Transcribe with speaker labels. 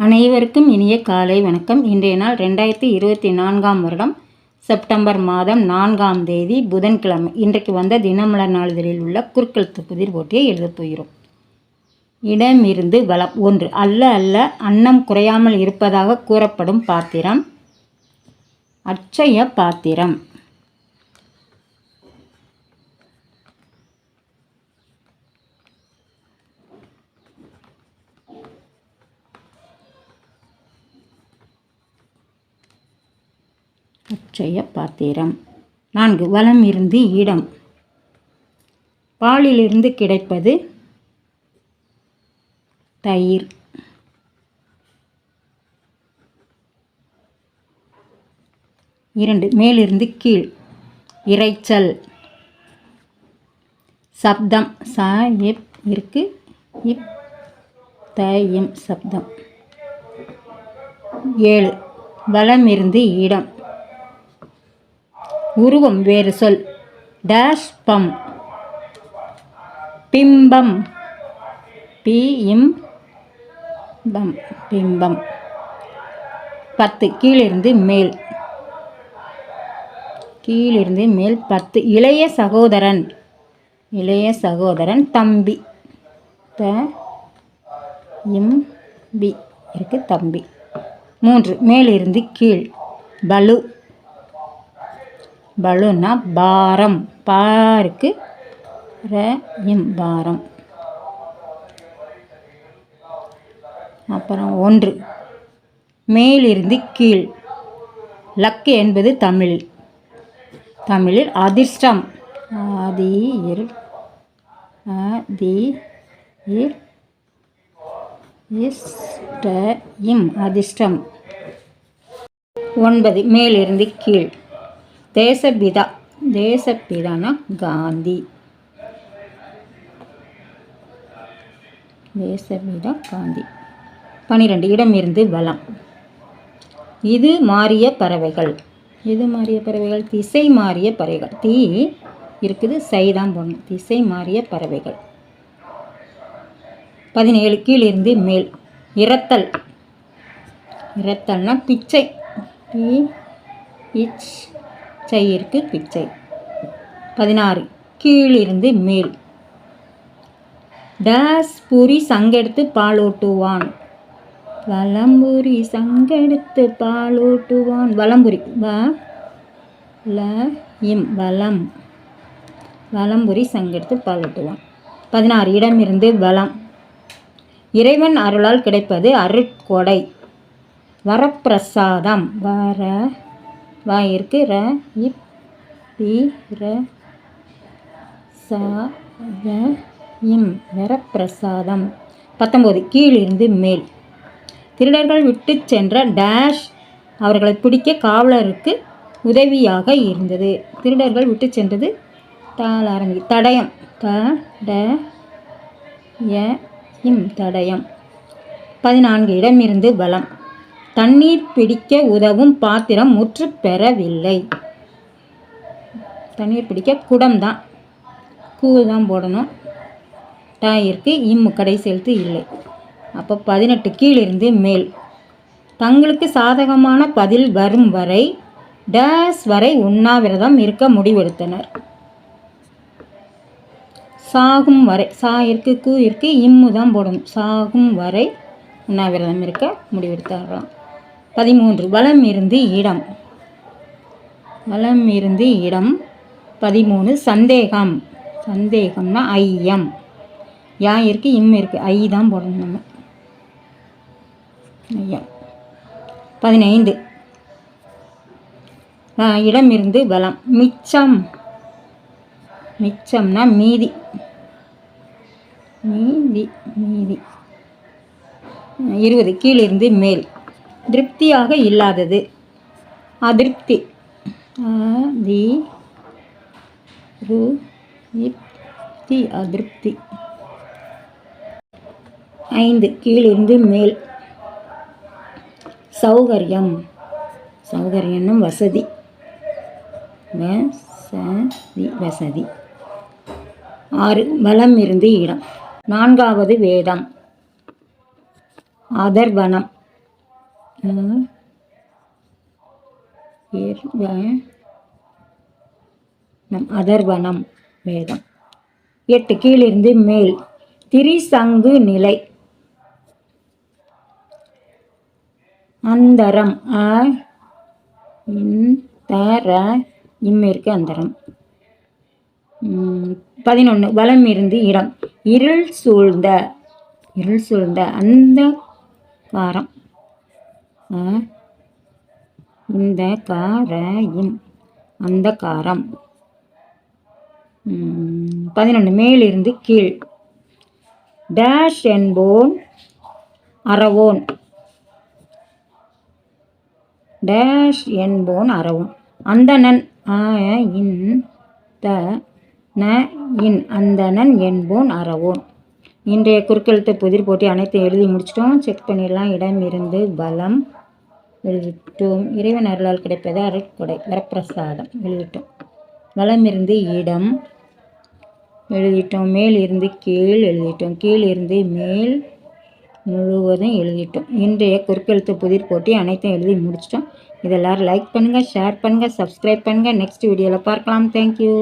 Speaker 1: அனைவருக்கும் இனிய காலை வணக்கம். இன்றைய நாள் ரெண்டாயிரத்தி இருபத்தி நான்காம் வருடம் செப்டம்பர் மாதம் நான்காம் தேதி புதன்கிழமை. இன்றைக்கு வந்த தினமலர் நாளிதழில் உள்ள குறுக்கெழுத்து புதிர் போட்டியை எழுதப் போகிறோம். இடமிருந்து வளம். ஒன்று அல்ல அல்ல அன்னம் குறையாமல் இருப்பதாக கூறப்படும் பாத்திரம். அட்சய பாத்திரம். அச்சய பாத்திரம். நான்கு வலம் இருந்து இடம். பாலிலிருந்து கிடைப்பது தயிர். இரண்டு மேலிருந்து கீழ். இரைச்சல். சப்தம் ச இப் இருக்கு. இப் த இம் சப்தம். ஏழு வளமிருந்து இருந்து இடம். உருவம் வேறு சொல். டேஷ் பம் பிம்பம். பி இம் பம். பிம்பம். பத்து. கீழிருந்து மேல். கீழிருந்து மேல் பத்து. இளைய சகோதரன். இளைய சகோதரன் தம்பி. த இம் பி இருக்கு தம்பி. மூன்று. மேலிருந்து கீழ். பலு. பலூன்னா பாரம். பாருக்கு ர இம் பாரம். அப்புறம் ஒன்று. மேலிருந்து கீழ். லக்கு என்பது தமிழ். தமிழில் அதிர்ஷ்டம். ஆதி இரு ஆதி இர் இஷ்ட இம் அதிர்ஷ்டம். ஒன்பது. மேலிருந்து கீழ். தேசபிதா தேசபிதானா காந்தி. தேசபிதா காந்தி. பன்னிரெண்டு இடம் இருந்து வளம். இது மாறிய பறவைகள். இது மாறிய பறவைகள்? திசை மாறிய பறவைகள். தீ இருக்குது சைதான் போடணும் திசை மாறிய பறவைகள். பதினேழு கீழிருந்து மேல். இரத்தல். இரத்தல்னா பிச்சை. பி இச் இருக்கு பிச்சை. பதினாறு. கீழிருந்து மேல். டேஸ் பூரி சங்கெடுத்து பாலூட்டுவான் வலம்புரி சங்கெடுத்து பாலூட்டுவான் வலம்புரி. வ ல இம் வலம். வலம்புரி சங்கெடுத்து பாலூட்டுவான் பதினாறு. இடமிருந்து வலம். இறைவன் அருளால் கிடைப்பது அருட்கொடை. வரப்பிரசாதம். வர வா இருக்கு ர இப் பி ர சா ர இம் வரப்பிரசாதம் பத்தொம்போது கீழிருந்து மேல். திருடர்கள் விட்டு சென்ற டேஷ் அவர்களை பிடிக்க காவலருக்கு உதவியாக இருந்தது. திருடர்கள் விட்டு சென்றது தால் ஆரம்பி தடயம் த ட ய இம் தடயம். பதினான்கு இடமிருந்து பலம் தண்ணீர் பிடிக்க உதவும் பாத்திரம் முற்று பெறவில்லை. தண்ணீர் பிடிக்க குடம் தான். கூ தான் போடணும். டாயிற்கு இம்மு கடைசி எழுத்து இல்லை. அப்போ பதினெட்டு கீழிருந்து மேல். தங்களுக்கு சாதகமான பதில் வரும் வரை டேஸ் வரை உண்ணாவிரதம் இருக்க முடிவெடுத்தனர். சாகும் வரை சா இருக்கு கூ இருக்கு இம்மு தான் போடணும். சாகும் வரை உண்ணாவிரதம் இருக்க முடிவெடுத்தார்களாம் பதிமூன்று. வலம் இருந்து இடம். வலம் இருந்து இடம் பதிமூணு. சந்தேகம். சந்தேகம்னா ஐயம். யா இருக்குது இம் இருக்குது ஐ தான் போடணும் நம்ம. ஐயம். பதினைந்து. இடம் இருந்து பலம் மிச்சம். மிச்சம்னா மீதி. மீதி மீதி. இருபது. கீழிருந்து மேல். திருப்தியாக இல்லாதது. அதிருப்தி. தி ரு அதிருப்தி. ஐந்து கீழிருந்து மேல். சௌகரியம். சௌகரியம்னும் வசதி. வசதி வசதி. ஆறு வலம் இருந்து இடம். நான்காவது வேதம். அதர்வனம் நம் அதர்வனம் வேதம். எட்டு கீழிருந்து மேல். திரிசங்கு நிலை. அந்தரம். அ இன் அந்தரம். பதினொன்று வலம் இருந்து இடம். இருள் சூழ்ந்த. இருள் சூழ்ந்த. அந்த காரம் இந்த கார இன் அந்த காரம் பதினொன்று மேலிருந்து கீழ். டேஷ் என்போன் அறவோன். டேஷ் என்போன் அறவோன். அந்தணன் இன் த ந இன். அந்தணன் என்போன் அறவோன். இன்றைய குறுக்கெழுத்து புதிர் போட்டி அனைத்தையும் எழுதி முடிச்சிட்டோம். செக் பண்ணிடலாம். இடம் இருந்து பலம் எழுதிட்டோம். இறைவன் அருளால் கிடைப்பது அருட்கொடை வரப்பிரசாதம் எழுதிட்டோம். வலம் இருந்து இடம் எழுதிட்டோம். மேல் இருந்து கீழ் எழுதிட்டோம். கீழ் இருந்து மேல் முழுவதும் எழுதிட்டோம். இன்றைய குறுக்கெழுத்து புதிர் போட்டி அனைத்தும் எழுதி முடிச்சிட்டோம். இதெல்லாரும் லைக் பண்ணுங்கள் ஷேர் பண்ணுங்கள் சப்ஸ்கிரைப் பண்ணுங்கள் நெக்ஸ்ட் வீடியோவில் பார்க்கலாம். Thank you